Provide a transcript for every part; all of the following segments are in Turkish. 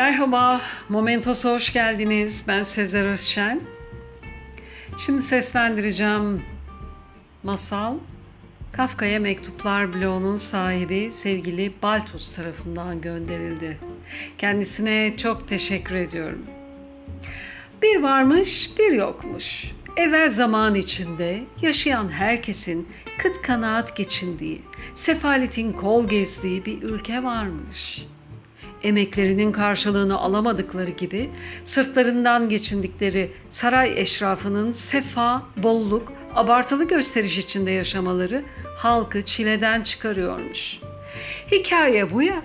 Merhaba, Momentos'a hoş geldiniz. Ben Sezer Özşen. Şimdi seslendireceğim masal. Kafka'ya Mektuplar bloğunun sahibi sevgili Baltus tarafından gönderildi. Kendisine çok teşekkür ediyorum. Bir varmış, bir yokmuş. Evvel zaman içinde yaşayan herkesin kıt kanaat geçindiği, sefaletin kol gezdiği bir ülke varmış.'' Emeklerinin karşılığını alamadıkları gibi sırtlarından geçindikleri saray eşrafının sefa, bolluk, abartılı gösteriş içinde yaşamaları halkı çileden çıkarıyormuş. Hikaye bu ya.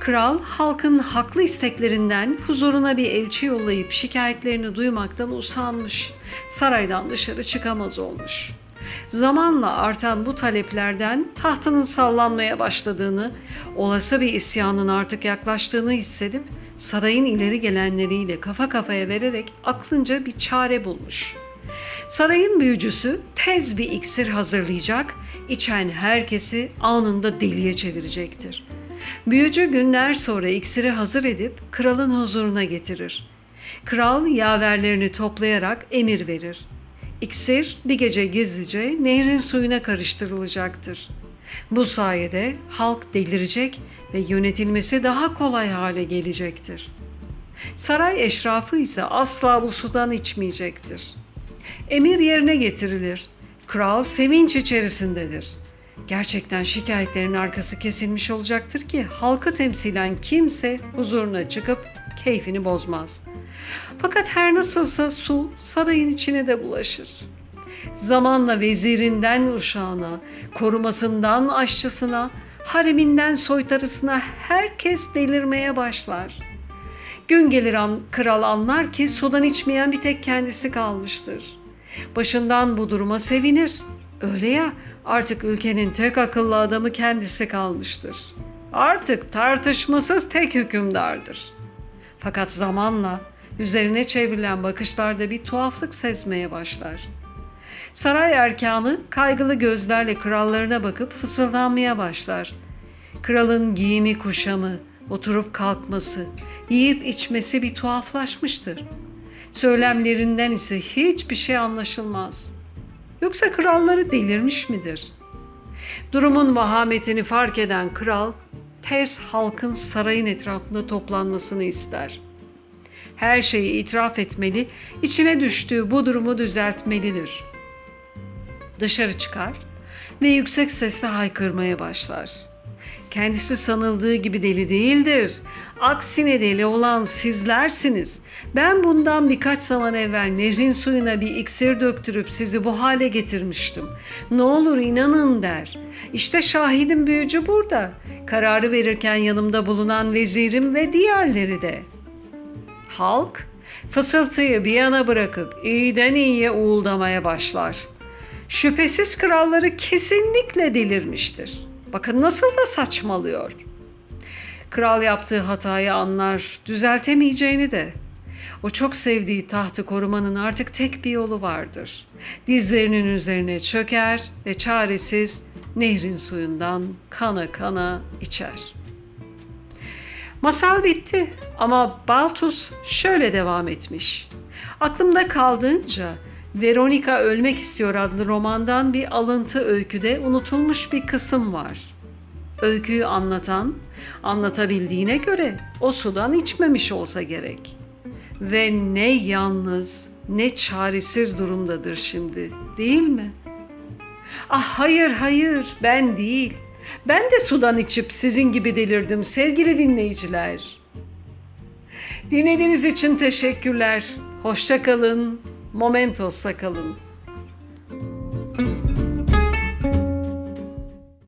Kral halkın haklı isteklerinden huzuruna bir elçi yollayıp şikayetlerini duymaktan usanmış. Saraydan dışarı çıkamaz olmuş.'' Zamanla artan bu taleplerden tahtının sallanmaya başladığını, olası bir isyanın artık yaklaştığını hissedip sarayın ileri gelenleriyle kafa kafaya vererek aklınca bir çare bulmuş. Sarayın büyücüsü tez bir iksir hazırlayacak, içen herkesi anında deliye çevirecektir. Büyücü günler sonra iksiri hazır edip kralın huzuruna getirir. Kral yaverlerini toplayarak emir verir. İksir bir gece gizlice nehrin suyuna karıştırılacaktır. Bu sayede halk delirecek ve yönetilmesi daha kolay hale gelecektir. Saray eşrafı ise asla bu sudan içmeyecektir. Emir yerine getirilir. Kral sevinç içerisindedir. Gerçekten şikayetlerin arkası kesilmiş olacaktır ki halkı temsilen kimse huzuruna çıkıp keyfini bozmaz. Fakat her nasılsa su sarayın içine de bulaşır. Zamanla vezirinden uşağına, korumasından aşçısına, hareminden soytarısına herkes delirmeye başlar. Gün gelir an, kral anlar ki sudan içmeyen bir tek kendisi kalmıştır. Başından bu duruma sevinir. Öyle ya artık ülkenin tek akıllı adamı kendisi kalmıştır. Artık tartışmasız tek hükümdardır.'' Fakat zamanla üzerine çevrilen bakışlarda bir tuhaflık sezmeye başlar. Saray erkanı kaygılı gözlerle krallarına bakıp fısıldanmaya başlar. Kralın giyimi kuşamı, oturup kalkması, yiyip içmesi bir tuhaflaşmıştır. Söylemlerinden ise hiçbir şey anlaşılmaz. Yoksa kralları delirmiş midir? Durumun vahametini fark eden kral ters halkın sarayın etrafında toplanmasını ister. Her şeyi itiraf etmeli, içine düştüğü bu durumu düzeltmelidir. Dışarı çıkar ve yüksek sesle haykırmaya başlar. Kendisi sanıldığı gibi deli değildir. Aksine deli olan sizlersiniz. Ben bundan birkaç zaman evvel nehrin suyuna bir iksir döktürüp sizi bu hale getirmiştim. Ne olur inanın der. İşte şahidim büyücü burada. Kararı verirken yanımda bulunan vezirim ve diğerleri de. Halk fısıltıyı bir yana bırakıp iyiden iyiye uğuldamaya başlar. Şüphesiz kralları kesinlikle delirmiştir. Bakın nasıl da saçmalıyor. Kral yaptığı hatayı anlar, düzeltemeyeceğini de. O çok sevdiği tahtı korumanın artık tek bir yolu vardır. Dizlerinin üzerine çöker ve çaresiz nehrin suyundan kana kana içer. Masal bitti ama Baltus şöyle devam etmiş. Aklımda kaldığınca Veronica Ölmek İstiyor adlı romandan bir alıntı öyküde unutulmuş bir kısım var. Öyküyü anlatan, anlatabildiğine göre o sudan içmemiş olsa gerek. Ve ne yalnız, ne çaresiz durumdadır şimdi, değil mi? Ah hayır hayır, ben değil. Ben de sudan içip sizin gibi delirdim sevgili dinleyiciler. Dinlediğiniz için teşekkürler. Hoşça kalın. Momentos'ta kalın.